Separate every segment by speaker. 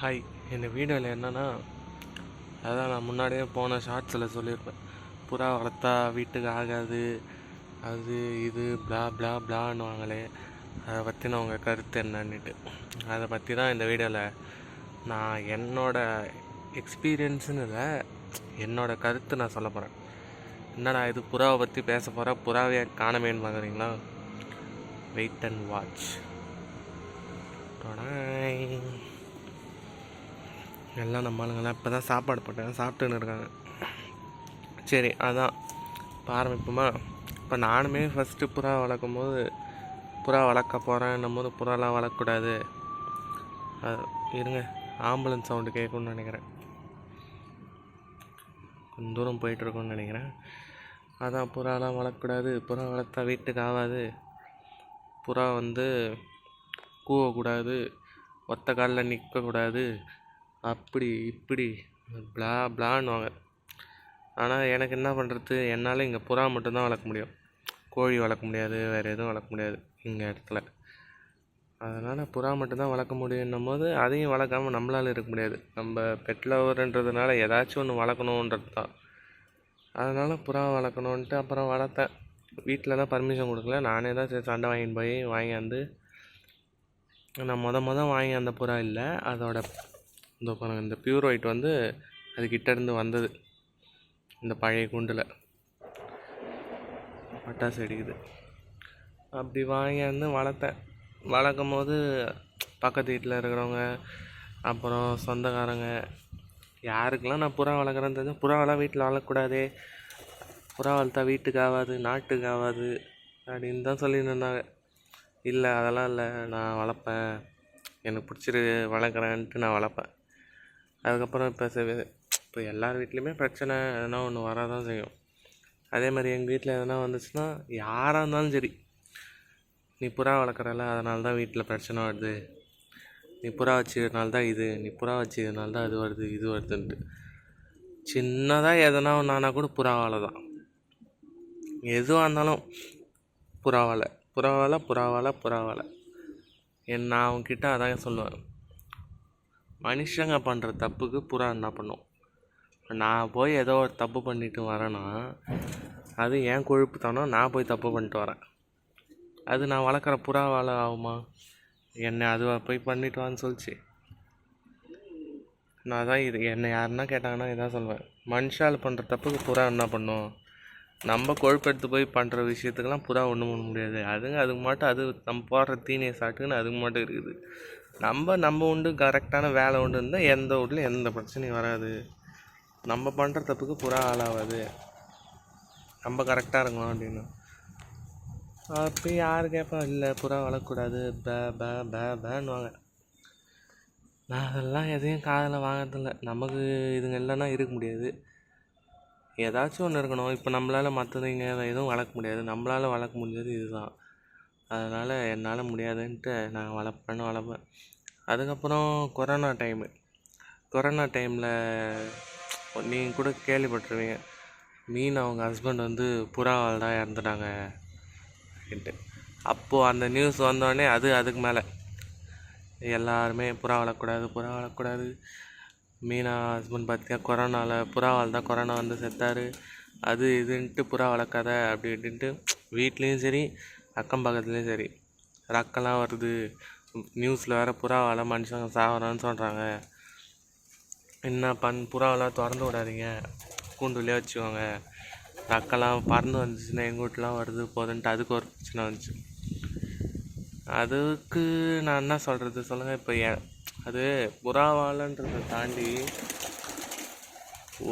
Speaker 1: Hi இந்த வீடியோவில் என்னென்னா அதான் நான் முன்னாடியே போன ஷார்ட்ஸில் சொல்லியிருப்பேன். புறா வளர்த்தா வீட்டுக்கு ஆகாது அது இது ப்ளா blah பிளான்னுவாங்களே அதை பற்றின உங்கள் கருத்து என்னன்னுட்டு. அதை பற்றி தான் இந்த வீடியோவில் நான் என்னோட எக்ஸ்பீரியன்ஸுன்னு இல்லை என்னோட கருத்து நான் சொல்ல போகிறேன் என்னடா இது புறாவை பற்றி பேச போகிறேன் புறாவே காணமேன்னு பார்க்குறீங்களா வெயிட் அண்ட் வாட்ச் எல்லாம் நம்ம ஆளுங்கெல்லாம் இப்போ தான் சாப்பாடு போட்டேன் சாப்பிட்டுன்னு இருக்காங்க. சரி அதான். இப்போ ஆரம்பிப்போமா? இப்போ நானுமே ஃபஸ்ட்டு புறா வளர்க்கும் போது புறா வளர்க்க போகிறேன்னும் போது புறாலாம் வளர்க்கக்கூடாது. அது இருங்க. ஆம்புலன்ஸ் சவுண்டு கேட்கும்னு நினைக்கிறேன். கொஞ்சம் தூரம் போயிட்டுருக்கோன்னு நினைக்கிறேன். அதான் புறாலாம் வளர்க்கக்கூடாது. புறா வளர்த்தா வீட்டுக்கு ஆகாது. புறா வந்து கூவக்கூடாது. ஒத்த காலில் நிற்கக்கூடாது அப்படி இப்படி பிளா ப்ளான்னுவாங்க ஆனால் எனக்கு என்ன பண்ணுறது என்னால் இங்கே புறா மட்டும்தான் வளர்க்க முடியும். கோழி வளர்க்க முடியாது வேறு எதுவும் வளர்க்க முடியாது இங்கே இடத்துல. அதனால் புறா மட்டும்தான் வளர்க்க முடியும்னும் போது அதையும் வளர்க்காம நம்மளால இருக்க முடியாது. நம்ம பெட் லவருன்றதுனால ஏதாச்சும் ஒன்று வளர்க்கணுன்றது தான். அதனால் புறா வளர்க்கணுன்ட்டு அப்புறம் வளர்த்தேன் வீட்டில் தான் பர்மிஷன் கொடுக்கல. நானே தான் சரி சண்டை வாங்கிட்டு போய் வாங்கியாந்து நான் மொத மொதல் வாங்கி அந்த புறா இல்லை. அதோட இந்த பாருங்கள் இந்த பியூர் ஒயிட் வந்து அது இருந்து வந்தது. இந்த பழைய கூண்டில். பட்டாசு வெடிக்குது. அப்படி வாங்கியாந்து வளர்த்தேன். வளர்க்கும் போது பக்கத்து வீட்டில் இருக்கிறவங்க அப்புறம் சொந்தக்காரங்க யாருக்கெல்லாம் நான் புறா வளர்க்குறேன்னு தெரிஞ்சு புறாவெல்லாம் வீட்டில் வளர்க்கக்கூடாதே. புறா வளர்த்தா வீட்டுக்கு ஆகாது நாட்டுக்கு ஆகாது அப்படின்னு தான் சொல்லியிருந்தாங்க இருந்தாங்க. இல்லை அதெல்லாம் இல்லை நான் வளர்ப்பேன். எனக்கு பிடிச்சிரு வளர்க்குறேன்ட்டு நான் வளர்ப்பேன். அதுக்கப்புறம் இப்போ இப்போ எல்லார் வீட்லேயுமே பிரச்சனை எதனா ஒன்று வரதான் செய்யும். அதே மாதிரி எங்கள் வீட்டில் எதனா வந்துச்சுன்னா யாராக இருந்தாலும் சரி. நீ புறா வளர்க்குறல அதனால தான் வீட்டில் பிரச்சனை வருது. நீ புறா வச்சதுனால தான் இது நீ புறா வச்சதுனால தான் அது வருது இது வருதுன்ட்டு. சின்னதாக எதனா ஒன்றானா கூட புறாவால் தான் எதுவாக இருந்தாலும் புறாவால் புறாவால் புறாவால் புறாவால் என் நான் அவங்கக்கிட்ட அதான் சொல்லுவேன். மனுஷங்க பண்ணுற தப்புக்கு புறா என்ன பண்ணும்? நான் போய் ஏதோ ஒரு தப்பு பண்ணிட்டு வரேன்னா அது ஏன் கொழுப்பு தானோ நான் போய் தப்பு பண்ணிட்டு வரேன். அது நான் வளர்க்குற புறாவால் ஆகுமா? என்னை அது போய் பண்ணிட்டு வான்னு சொல்லிச்சு. நான் தான் இது என்னை யாருன்னா கேட்டாங்கன்னா இதான் சொல்லுவேன் மனுஷால் பண்ணுற தப்புக்கு புறா என்ன பண்ணும்? நம்ம கொழுப்பு எடுத்து போய் பண்ணுற விஷயத்துக்கெல்லாம் புறா ஒன்றும் பண்ண முடியாது. அதுங்க அதுக்கு மட்டும் அது நம்ம போடுற தீனியை சாப்பிட்டுன்னு அதுக்கு மட்டும் இருக்குது. நம்ம நம்ம உண்டு கரெக்டான வேலை உண்டு இருந்தால் எந்த வீட்லையும் எந்த பிரச்சனையும் வராது. நம்ம பண்ணுற தப்புக்கு புறா ஆளாகாது நம்ம கரெக்டாக இருக்கணும் அப்படின்னு. அப்போ யார் கேட்பா இல்லை புறா வளர்க்கக்கூடாது பே பே பே பேன்னுவாங்க. நான் அதெல்லாம் எதையும் காதில் வாங்குறதில்ல. நமக்கு இதுங்க இல்லைன்னா இருக்க முடியாது. ஏதாச்சும் ஒன்று இருக்கணும். இப்போ நம்மளால் மற்றதுங்க எதுவும் வளர்க்க முடியாது. நம்மளால் வளர்க்க முடிஞ்சது இதுதான். அதனால் என்னால் முடியாதுன்ட்டு நான் வளர்ப்பேன்னு வளர்ப்பேன். அதுக்கப்புறம் கொரோனா டைமு கொரோனா டைமில் நீங்கள் கூட கேள்விப்பட்டிருவீங்க மீன் அவங்க ஹஸ்பண்ட் வந்து புறாவால் தான் இறந்துட்டாங்க அப்படின்ட்டு. அப்போது அந்த நியூஸ் வந்தோடனே அது அதுக்கு மேலே. எல்லாருமே புறா வளர்க்கக்கூடாது புறா வளர்க்கக்கூடாது மீனா ஹஸ்பண்ட் பார்த்தியா கொரோனாவில் புறாவால் தான் கொரோனா வந்து செத்தார். அது இதுன்ட்டு புறா வளர்க்காத அப்படி இப்படின்ட்டு வீட்லேயும் சரி அக்கம் பக்கத்துலேயும் சரி. ரக்கெல்லாம் வருது. நியூஸில் வேறு புறாவால் மனுஷங்க சாகுறான்னு சொல்கிறாங்க என்ன பண் புறாவெல்லாம் திறந்து விடாதீங்க. கூண்டுலேயே வச்சுக்கோங்க. ரக்கெல்லாம் பறந்து வந்துச்சுன்னா எங்கள் வீட்லாம் வருது போதுன்ட்டு அதுக்கு ஒரு பிரச்சனை வந்துச்சு. அதுக்கு நான் என்ன சொல்கிறது சொல்லுங்கள் இப்போ அது புறாவாலன்றதை தாண்டி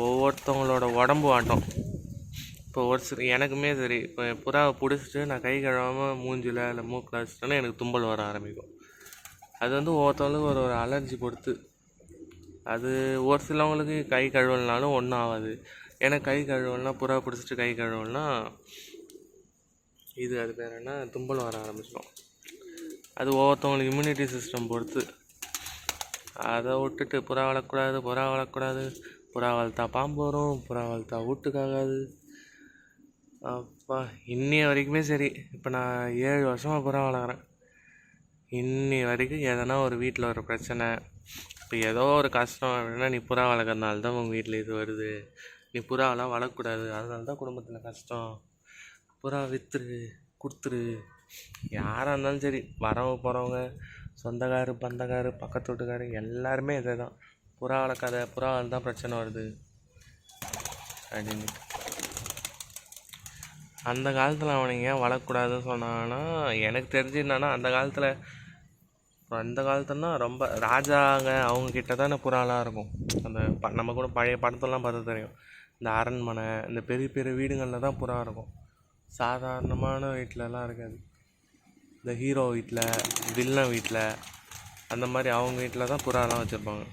Speaker 1: ஒவ்வொருத்தவங்களோட உடம்பு ஆட்டம். இப்போ ஒரு சில எனக்குமே சரி இப்போ புறாவை பிடிச்சிட்டு நான் கை கழுவாமல் மூஞ்சில் இல்லை மூக்கில் வச்சிட்டேன்னா எனக்கு தும்பல் வர ஆரம்பிக்கும். அது வந்து ஒவ்வொருத்தவங்களுக்கு ஒரு ஒரு அலர்ஜி பொறுத்து. அது ஒரு சிலவங்களுக்கு கை கழுவலனாலும் ஒன்றும் ஆகாது. ஏன்னா கை கழுவலனா புறா பிடிச்சிட்டு கை கழுவலனா இது அது பேர் என்ன? தும்பல் வர ஆரம்பிச்சிடும். அது ஒவ்வொருத்தவங்களுக்கு இம்யூனிட்டி சிஸ்டம் பொறுத்து. அதை விட்டுட்டு புறா வளர்க்கக்கூடாது புறா வளர்க்கக்கூடாது புறா வளர்த்தா பாம்பு வரும் புறா வளர்த்தா வீட்டுக்காகாது அப்பா இன்னைய வரைக்குமே சரி. இப்போ நான் ஏழு வருஷமாக புறா வளர்க்குறேன். இன்னி வரைக்கும் எதனா ஒரு வீட்டில் ஒரு பிரச்சனை. இப்போ ஏதோ ஒரு கஷ்டம் அப்படின்னா நீ புறா வளர்க்குறதுனால தான் உங்கள் வீட்டில் இது வருது. நீ புறாவெல்லாம் வளர்க்கக்கூடாது அதனால தான் குடும்பத்தில் கஷ்டம். புறா விற்றுரு கொடுத்துரு. யாராக இருந்தாலும் சரி வரவங்க போகிறவங்க சொந்தக்காரு பந்தக்காரு பக்கத்து வீட்டுக்காரு எல்லாருமே இதே தான் புறாவில் கதை புறாவால் தான் பிரச்சனை வருது. அப்படின்னு. அந்த காலத்தில் அவனுங்க ஏன் வளர்க்கக்கூடாதுன்னு சொன்னாங்கன்னா எனக்கு தெரிஞ்சு என்னன்னா அந்த காலத்தில் அந்த காலத்துலனா ரொம்ப ராஜாங்க அவங்க கிட்ட தானே புறாலாம் இருக்கும். அந்த ப நம்ம கூட பழைய படத்தெல்லாம் பார்த்து தெரியும். இந்த அரண்மனை இந்த பெரிய பெரிய வீடுங்களில் தான் புறா இருக்கும். சாதாரணமான வீட்டிலலாம் இருக்காது. இந்த ஹீரோ வீட்டில் வில்லன் வீட்டில் அந்த மாதிரி அவங்க வீட்டில் தான் புறாலாம் வச்சுருப்பாங்க.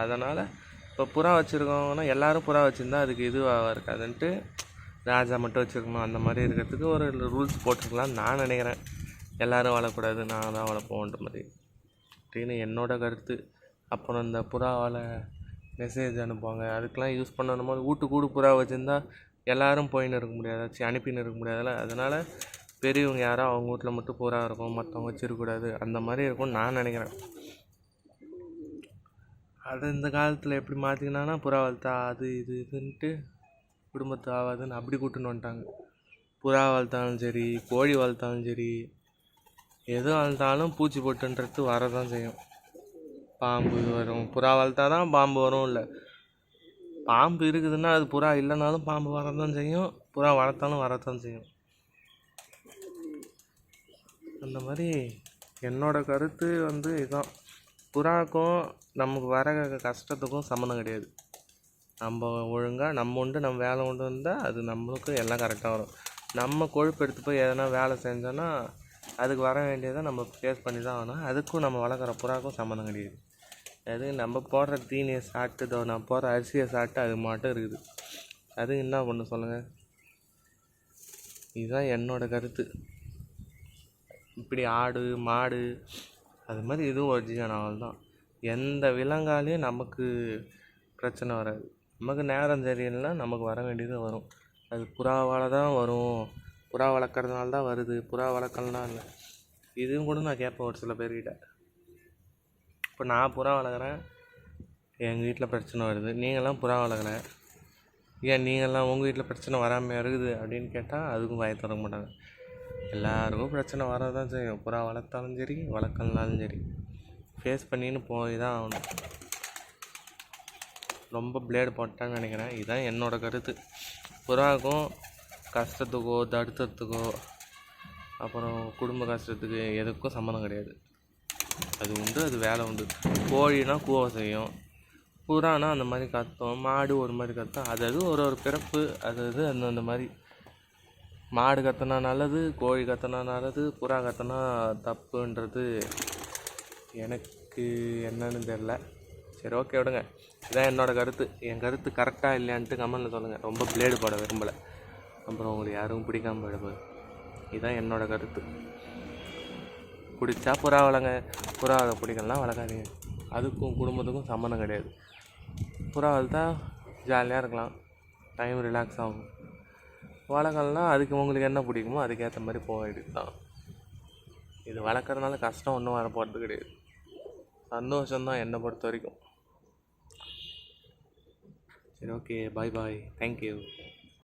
Speaker 1: அதனால் இப்போ புறா வச்சுருக்கவங்கன்னா எல்லோரும் புறா வச்சுருந்தா அதுக்கு இதுவாக இருக்காதுன்ட்டு ராஜா மட்டும் வச்சுருக்கணும். அந்த மாதிரி இருக்கிறதுக்கு ஒரு ரூல்ஸ் போட்டிருக்கலாம்னு நான் நினைக்கிறேன். எல்லாரும் வளரக்கூடாது நான் தான் வளர்ப்போன்ற மாதிரி. அப்படின்னு என்னோடய கருத்து. அப்புறம் இந்த புறாவால் மெசேஜ் அனுப்புவாங்க. அதுக்கெலாம் யூஸ் பண்ணணும் போது வீட்டு கூடு புறா வச்சுருந்தா எல்லோரும் போயின்னு இருக்க முடியாது. அனுப்பின்னு இருக்க முடியாதுல்ல. அதனால் பெரியவங்க யாரோ அவங்க வீட்டில் மட்டும் புறா இருக்கும் மற்றவங்க வச்சிருக்கக்கூடாது அந்த மாதிரி இருக்கும்னு நான் நினைக்கிறேன். அது இந்த காலத்தில் எப்படி மாற்றிக்கினான்னா புறா வளர்த்தா அது இது இதுன்ட்டு குடும்பத்து ஆகாதுன்னு அப்படி கூட்டுன்னு வந்துட்டாங்க. புறா வளர்த்தாலும் சரி கோழி வளர்த்தாலும் சரி எது வளர்த்தாலும் பூச்சி பொட்டுன்றது வரதான் செய்யும். பாம்பு வரும். புறா வளர்த்தா தான் பாம்பு வரும் இல்லை பாம்பு இருக்குதுன்னா அது புறா இல்லைனாலும் பாம்பு வரதான் செய்யும். புறா வளர்த்தாலும் வரத்தான் செய்யும். அந்த மாதிரி என்னோட கருத்து வந்து இதுதான் புறாக்கும் நமக்கு வர கஷ்டத்துக்கும் சம்மந்தம் கிடையாது. நம்ம ஒழுங்காக நம்ம உண்டு நம்ம வேலை உண்டு இருந்தால் அது நம்மளுக்கு எல்லாம் கரெக்டாக வரும். நம்ம கொழுப்பு எடுத்து போய் எதனா வேலை செஞ்சோன்னா அதுக்கு வர வேண்டியதை நம்ம ஃபேஸ் பண்ணி தான் ஆகணும். அதுக்கும் நம்ம வளர்க்குற புறாக்கும் சம்மந்தம் கிடையாது. அது நம்ம போடுற தீனியை சாப்பிட்டு தோ நான் போடுற அரிசியை சாப்பிட்டு அது மட்டும் இருக்குது. அது என்ன பண்ண சொல்லுங்கள் இதுதான் என்னோடய கருத்து. இப்படி ஆடு மாடு அது மாதிரி இதுவும் ஒரிஜினல் அவள் தான். எந்த விலங்காலையும் நமக்கு பிரச்சனை வராது. நமக்கு நேரம் சரியில்லைனா நமக்கு வர வேண்டியது வரும். அது புறாவால் தான் வரும். புறா வளர்க்குறதுனால தான் வருது. புறா வளர்க்கலாம் இல்லை இதுவும் கூட நான் கேட்பேன் ஒரு சில பேர்கிட்ட. இப்போ நான் புறா வளர்க்குறேன். எங்கள் வீட்டில் பிரச்சனை வருது. நீங்களாம் புறா வளர்க்குறேன். ஏன் நீங்கள்லாம் உங்கள் வீட்டில் பிரச்சனை வராமல் இருக்குது அப்படின்னு கேட்டால் அதுக்கும் வாய் திறக்க மாட்டாங்க. எல்லாருக்கும் பிரச்சனை வரதான் செய்யும். புறா வளர்த்தாலும் சரி வளர்க்கலனாலும் சரி. ஃபேஸ் பண்ணின்னு போய் தான் ஆகணும். ரொம்ப பிளேடு போட்டான்னு நினைக்கிறேன். இதுதான் என்னோடய கருத்து. புறாவுக்கும் கஷ்டத்துக்கோ தடுத்தத்துக்கோ அப்புறம் குடும்ப கஷ்டத்துக்கு எதுக்கும் சம்மந்தம் கிடையாது. அது உண்டு அது வேலை உண்டு. கோழினா கூவை செய்யும். புறானா அந்த மாதிரி கத்தும். மாடு ஒரு மாதிரி கத்தும். அது அது ஒரு ஒரு பிறப்பு அது அது அந்தந்த மாதிரி. மாடு கத்தினா நல்லது கோழி கத்துனா நல்லது புறா கத்தினா தப்புன்றது எனக்கு என்னன்னு தெரில சரி ஓகே விடுங்க. இதான் என்னோடய கருத்து. என் கருத்து கரெக்டாக இல்லையான்ட்டு கமெண்டில் சொல்லுங்கள் ரொம்ப பிளேடு போட விரும்பலை. அப்புறம் உங்களுக்கு யாரும் பிடிக்காமல் போயிடும்போது இதுதான் என்னோடய கருத்து. பிடிச்சா புறா வளங்க. புறாவை பிடிக்கலாம் வளர்க்காதீங்க. அதுக்கும் குடும்பத்துக்கும் சம்மந்தம் கிடையாது. புறா வளர்த்தா ஜாலியாக இருக்கலாம். டைம் ரிலாக்ஸ் ஆகும். வளர்க்கலனா அதுக்கு உங்களுக்கு என்ன பிடிக்குமோ அதுக்கேற்ற மாதிரி போக வேண்டியது தான் இது வளர்க்குறதுனால கஷ்டம் ஒன்றும் வர போகிறது கிடையாது. சந்தோஷம்தான் என்னை பொறுத்த வரைக்கும். சரி ஓகே பாய் பாய் தேங்க்யூ